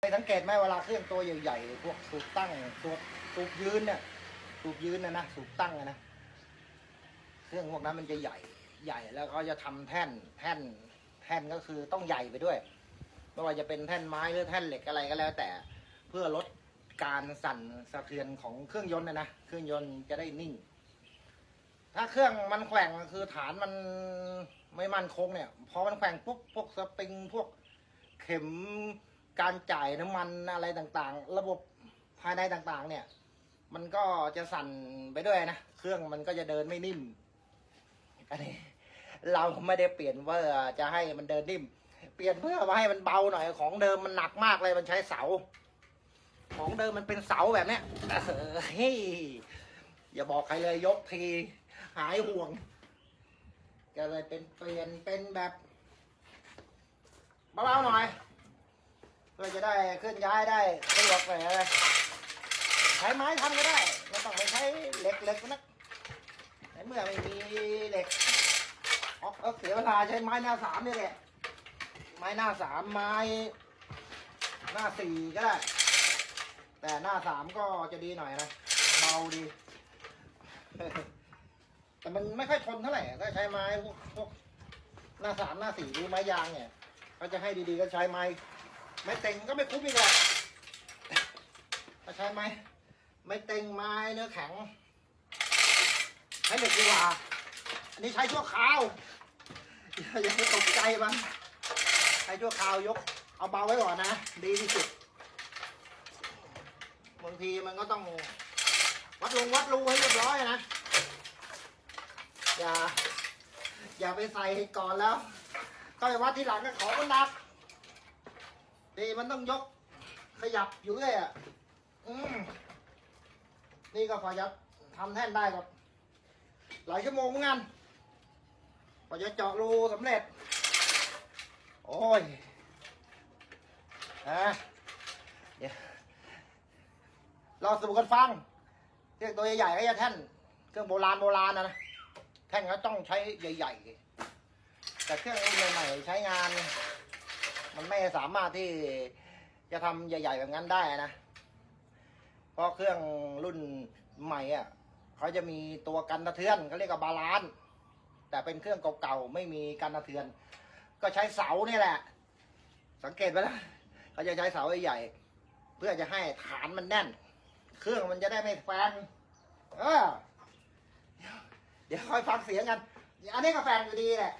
ไปสังเกตไหมเวลาเครื่องตัวใหญ่ๆพวกสูบตั้งตัวสูบยืนเนี่ยสูบยืนนะนะสูบตั้งอะนะเครื่องพวกนั้นมันจะใหญ่ใหญ่แล้วเขาจะทำแท่นแท่นแท่นก็คือต้องใหญ่ไปด้วยไม่ว่าจะเป็นแท่นไม้หรือแท่นเหล็กอะไรก็แล้ว แต่เพื่อลดการสั่นสะเทือนของเครื่องยนต์นะนะเครื่องยนต์จะได้นิ่ง ถ้าเครื่องมันแขว่งคือฐานมันไม่มั่นคงเนี่ยพอมันแขว่งปุ๊บพวกสปริงพวกเข็ม การจ่ายน้ำมันอะไรต่างๆ ระบบภายในต่างๆ เนี่ย มันก็จะสั่นไปด้วยนะ เครื่องมันก็จะเดินไม่นิ่มอันนี้เราไม่ได้เปลี่ยนเพื่อจะให้มันเดินนิ่ม เปลี่ยนเพื่อมาให้มันเบาหน่อยของเดิมมันหนักมากเลยมันใช้เสา ของเดิมมันเป็นเสาแบบเนี้ยเฮ้ยอย่าบอกใครเลยยกที หายห่วงก็เลยเป็นเปลี่ยนเป็นแบบเบาๆหน่อย พื่อจะได้เคลื่อนย้ายได้สะดวกเลยอะไรใช้ไม้ทำก็ได้ไม่ต้องไปใช้เหล็กเหล็กนะในเมื่อไม่มีเหล็กออกเอเสียเวลาใช้ไม้หน้าสามนี่แหละไม้หน้าสามไม้หน้าสี่ก็ได้ แต่หน้าสามก็จะดีหน่อยนะเบาดี แต่มันไม่ค่อยทนเท่าไหร่ถ้าใช้ไม้พวกพวกหน้าสามหน้าสี่หรือไม้ยางเนี่ยเขาจะให้ดีๆก็ใช้ไม้ ไม้เต็งก็ไม่คุ้มอีกหรอกถ้าใช้ไม้ไม้เต็งไม้เนื้อแข็งใช้เหล็กดีกว่า อันนี้ใช้ชั่วคราวอย่าอย่าไปตกใจมันใช้ชั่วคราวยก เอาเบาไว้ก่อนนะ ดีที่สุดบางทีมันก็ต้องวัดลงวัดรูให้เรียบร้อยนะ อย่า อย่าไปใส่ก่อนแล้วก็ไปวัดที่หลังก็ขอมันหนัก ดีมันต้องยกขยับอยู่เรื่อยอะอืมนี่ก็พอจะทำแท่นได้กับหลายชั่วโมงเหมือนกันพอจะเจาะรูสำเร็จ โอ้ยอะเดี๋ยวเราสรุปกันฟังเครื่องตัวใหญ่ๆก็จะแท่น เครื่องโบราณโบราณนะแท่นก็ต้องใช้ใหญ่ ๆ แต่เครื่องใหม่ๆใช้งาน มันไม่สามารถที่จะทำใหญ่ ๆ แบบนั้นได้นะ เพราะเครื่องรุ่นใหม่อะเขาจะมีตัวกันสะเทือนเขาเรียกว่าบาลานซ์แต่เป็นเครื่องเก่าๆไม่มีกันสะเทือน ก็ใช้เสาเนี่ยแหละ สังเกตไหมนะเขาจะใช้เสาใหญ่ๆเพื่อจะให้ฐานมันแน่น เครื่องมันจะได้ไม่แฟนเออเดี๋ยวคอยฟังเสียงกัน อันนี้ก็แฟนอยู่ดีแหละ